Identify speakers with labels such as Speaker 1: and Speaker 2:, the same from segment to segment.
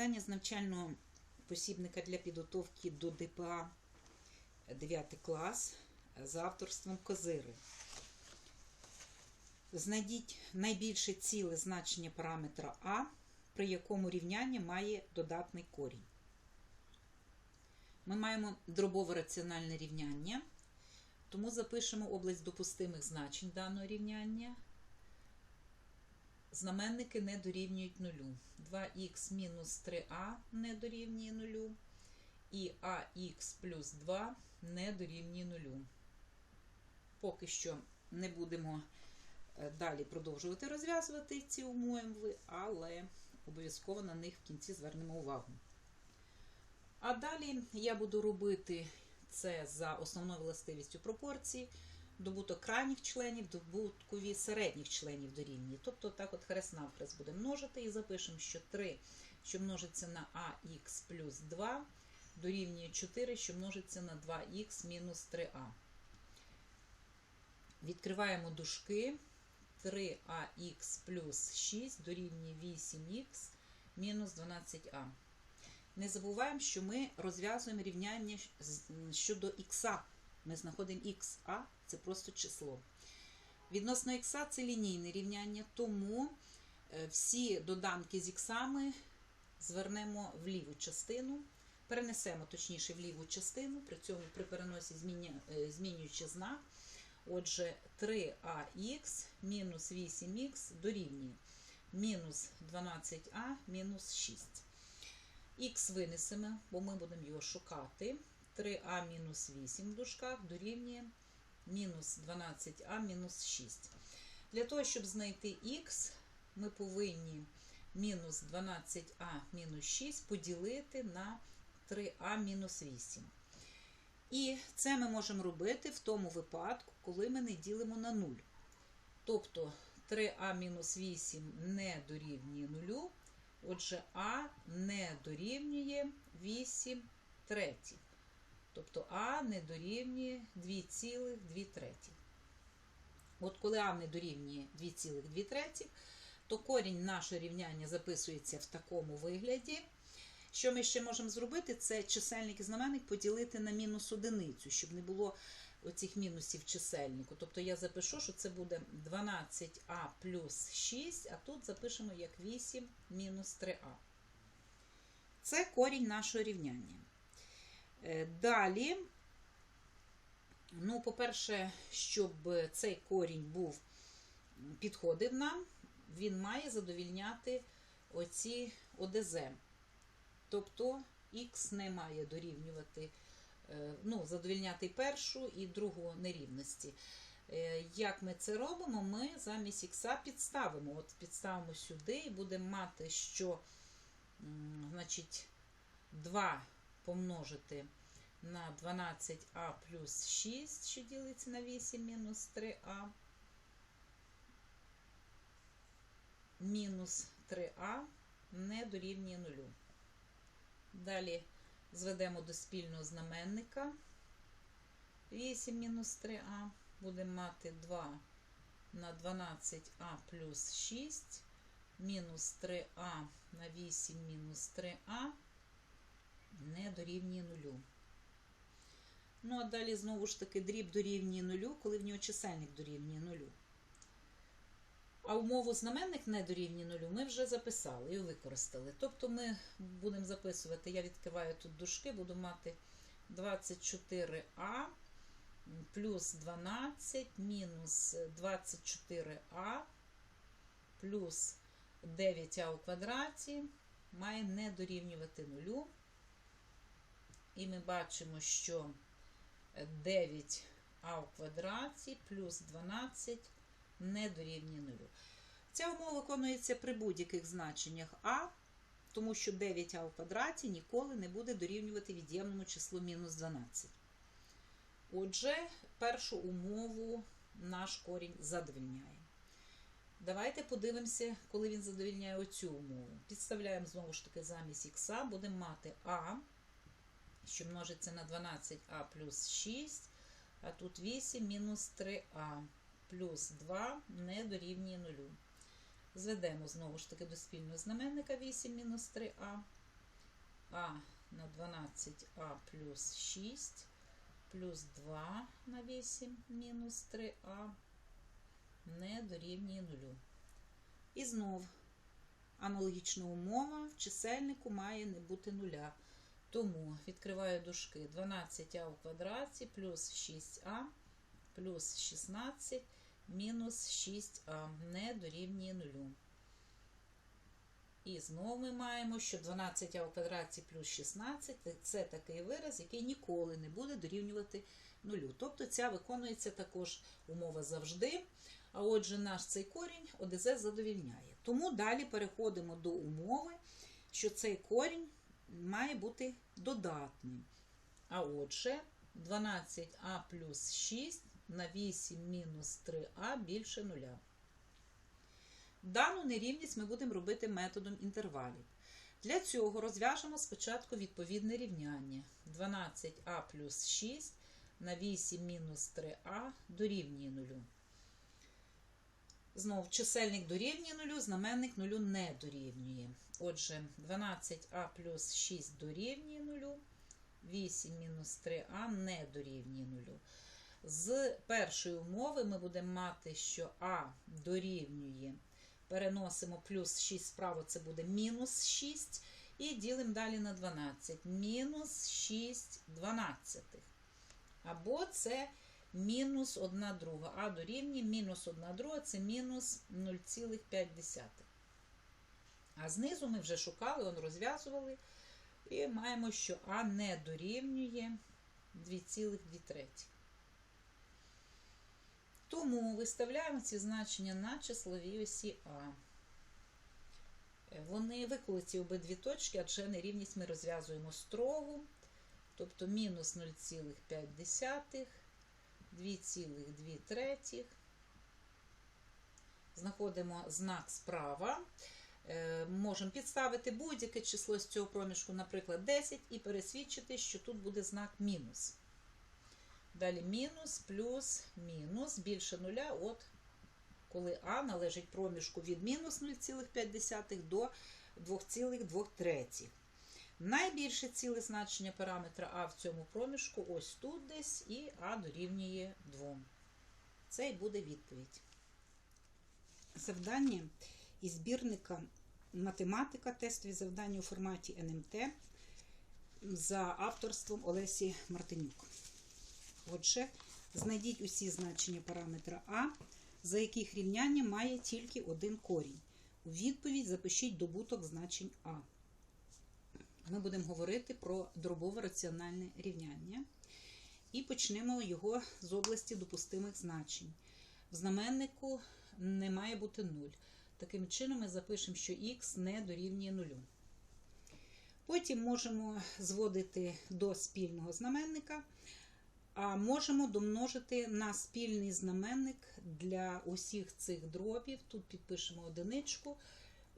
Speaker 1: Завдання з навчального посібника для підготовки до ДПА 9 клас за авторством Козири. Знайдіть найбільше ціле значення параметра А, при якому рівняння має додатний корінь. Ми маємо дробове раціональне рівняння, тому запишемо область допустимих значень даного рівняння. Знаменники не дорівнюють нулю. 2х мінус 3а не дорівнює нулю. І ax плюс 2 не дорівнює нулю. Поки що не будемо е, далі продовжувати розв'язувати ці умови, але обов'язково на них в кінці звернемо увагу. А далі я буду робити це за основною властивістю пропорції добуток крайніх членів, добуткові середніх членів дорівнює. Тобто так от хрест навхрест буде множити і запишемо, що 3, що множиться на ax плюс 2, дорівнює 4, що множиться на 2х мінус 3а. Відкриваємо дужки. 3ax плюс 6 дорівнює 8х мінус 12а. Не забуваємо, що ми розв'язуємо рівняння щодо х. Ми знаходимо х, це просто число. Відносно х це лінійне рівняння, тому всі доданки з іксами звернемо в ліву частину, перенесемо точніше в ліву частину, при цьому при переносі змінюючи знак. Отже, 3ах мінус 8х дорівнює мінус 12а мінус 6. Х винесемо, бо ми будемо його шукати. 3а мінус 8 в дужках дорівнює мінус 12а мінус 6. Для того, щоб знайти х, ми повинні мінус 12а мінус 6 поділити на 3а мінус 8. І це ми можемо робити в тому випадку, коли ми не ділимо на 0. Тобто 3а мінус 8 не дорівнює 0. Отже, А не дорівнює 8 третіх. Тобто А не дорівнює 2,2 третіх. От коли А не дорівнює 2,2 третіх, то корінь нашого рівняння записується в такому вигляді. Що ми ще можемо зробити, це чисельник і знаменник поділити на мінус одиницю, щоб не було оцих мінусів чисельнику. Тобто я запишу, що це буде 12а плюс 6, а тут запишемо як 8 мінус 3а. Це корінь нашого рівняння. Далі, ну, по-перше, щоб цей корінь був підходив нам, він має задовільняти оці ОДЗ. Тобто х не має дорівнювати, ну, задовільняти першу і другу нерівності. Як ми це робимо, ми замість х підставимо. От Підставимо сюди і будемо мати, що значить, 2 помножити на 12а плюс 6, що ділиться на 8 мінус 3а, мінус 3а не дорівнює 0. Далі зведемо до спільного знаменника 8 мінус 3а, будемо мати 2 на 12а плюс 6, мінус 3а на 8 мінус 3а не дорівнює 0. Ну, а далі, знову ж таки, дріб дорівнює 0, коли в нього чисельник дорівнює 0. А умову знаменник не дорівнює 0 ми вже записали і використали. Тобто ми будемо записувати, я відкриваю тут дужки, буду мати 24а плюс 12 мінус 24а плюс 9а у квадраті має не дорівнювати 0. І ми бачимо, що 9а у квадраті плюс 12 не дорівнює 0. Ця умова виконується при будь-яких значеннях А, тому що 9а у квадраті ніколи не буде дорівнювати від'ємному числу мінус 12. Отже, першу умову наш корінь задовільняє. Давайте подивимося, коли він задовільняє оцю умову. Підставляємо знову ж таки замість х, будемо мати А, що множиться на 12а плюс 6, а тут 8 мінус 3а плюс 2 не дорівнює 0. Зведемо знову ж таки до спільного знаменника 8 мінус 3а. 3а на 12а плюс 6 плюс 2 на 8 мінус 3а не дорівнює 0. І знов аналогічна умова в чисельнику має не бути нуля. Тому відкриваю дужки 12а у квадраті плюс 6а плюс 16 мінус 6а не дорівнює 0. І знову ми маємо, що 12а у квадраті плюс 16 це такий вираз, який ніколи не буде дорівнювати нулю. Тобто ця виконується також умова завжди. А отже, наш цей корінь ОДЗ задовільняє. Тому далі переходимо до умови, що цей корінь має бути додатним. А отже, 12а плюс 6 на 8 мінус 3а більше нуля. Дану нерівність ми будемо робити методом інтервалів. Для цього розв'яжемо спочатку відповідне рівняння. 12а плюс 6 на 8 мінус 3а дорівнює 0. Знов чисельник дорівнює 0, знаменник 0 не дорівнює. Отже, 12а плюс 6 дорівнює 0, 8 мінус 3а не дорівнює 0. З першої умови ми будемо мати, що а дорівнює. Переносимо плюс 6 справа, це буде мінус 6. І ділимо далі на 12. Мінус 6 дванадцятих. Або це мінус 1 друга. А дорівнює мінус 1 друга це мінус 0,5. А знизу ми вже шукали, он розв'язували. І маємо, що А не дорівнює 2,2. Тому виставляємо ці значення на числовій осі А. Вони виколоті обидві точки, адже нерівність ми розв'язуємо строгу, тобто мінус 0,5, 2,2 третіх. Знаходимо знак справа. Е, Можемо підставити будь-яке число з цього проміжку, наприклад, 10, і пересвідчити, що тут буде знак мінус. Далі мінус, плюс, мінус, більше нуля, от коли А належить проміжку від мінус 0,5 до 2,2. Найбільше ціле значення параметра А в цьому проміжку ось тут десь, і А дорівнює 2. Це і буде відповідь. Завдання із збірника математика, тестові завдання у форматі НМТ за авторством Олесі Мартинюк. Отже, знайдіть усі значення параметра А, за яких рівняння має тільки один корінь. У відповідь запишіть добуток значень А. Ми будемо говорити про дробове раціональне рівняння. І почнемо його з області допустимих значень. В знаменнику не має бути 0. Таким чином, ми запишемо, що х не дорівнює 0. Потім можемо зводити до спільного знаменника, а можемо домножити на спільний знаменник для усіх цих дробів. Тут підпишемо одиничку,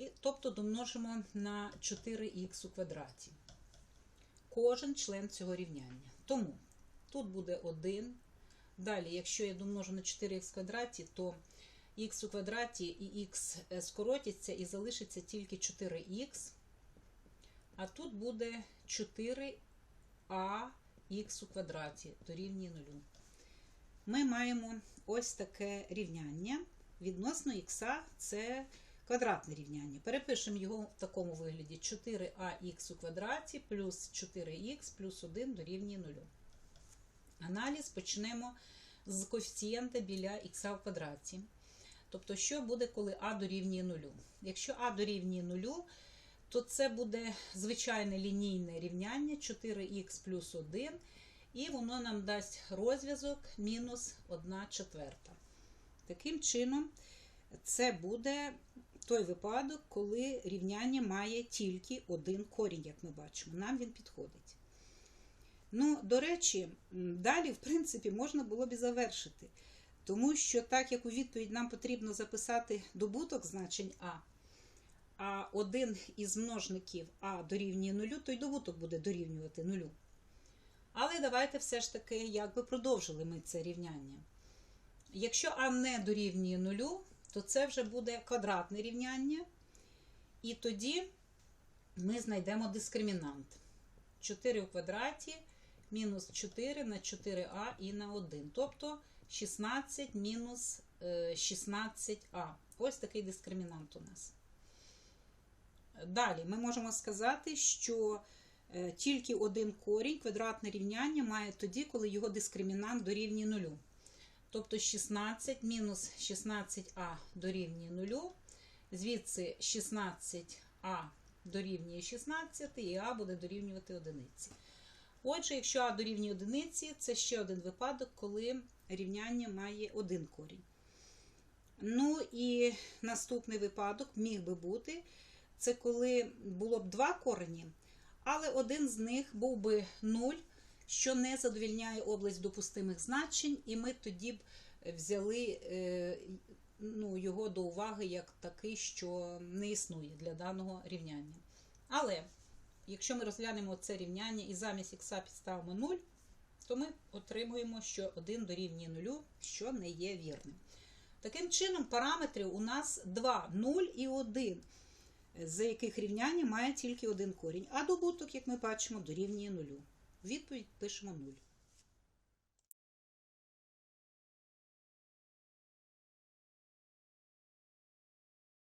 Speaker 1: і, тобто домножимо на 4х у квадраті. Кожен член цього рівняння. Тому тут буде 1. Далі, якщо я домножу на 4х в квадраті, то х у квадраті і х скоротяться і залишиться тільки 4х. А тут буде 4а х у квадраті дорівнює 0. Ми маємо ось таке рівняння. Відносно х це квадратне рівняння. Перепишемо його в такому вигляді: 4ах у квадраті плюс 4х плюс 1 дорівнює 0. Аналіз почнемо з коефіцієнта біля х в квадраті. Тобто, що буде, коли а дорівнює 0? Якщо а дорівнює 0, то це буде звичайне лінійне рівняння 4х плюс 1, і воно нам дасть розв'язок мінус 1 четверта. Таким чином, це буде той випадок, коли рівняння має тільки один корінь, як ми бачимо. Нам він підходить. Ну, до речі, далі, в принципі, можна було б і завершити. Тому що, так як у відповідь нам потрібно записати добуток значень А, а один із множників А дорівнює нулю, то й добуток буде дорівнювати нулю. Але давайте все ж таки якби продовжили ми це рівняння. Якщо А не дорівнює нулю, то це вже буде квадратне рівняння. І тоді ми знайдемо дискримінант. 4 у квадраті мінус 4 на 4а і на 1. Тобто 16 мінус е, 16а. Ось такий дискримінант у нас. Далі ми можемо сказати, що е, тільки один корінь квадратне рівняння має тоді, коли його дискримінант дорівнює нулю. Тобто 16 мінус 16а дорівнює нулю. Звідси 16а дорівнює 16, і а буде дорівнювати одиниці. Отже, якщо а дорівнює одиниці, це ще один випадок, коли рівняння має один корінь. Ну і наступний випадок міг би бути, це коли було б два корені, але один з них був би 0, що не задовільняє область допустимих значень, і ми тоді б взяли е, ну, його до уваги як такий, що не існує для даного рівняння. Але якщо ми розглянемо це рівняння і замість х підставимо 0, то ми отримуємо, що 1 дорівнює 0, що не є вірним. Таким чином, параметрів у нас 2, 0 і 1, за яких рівняння має тільки один корінь, а добуток, як ми бачимо, дорівнює 0. Відповідь пишемо 0.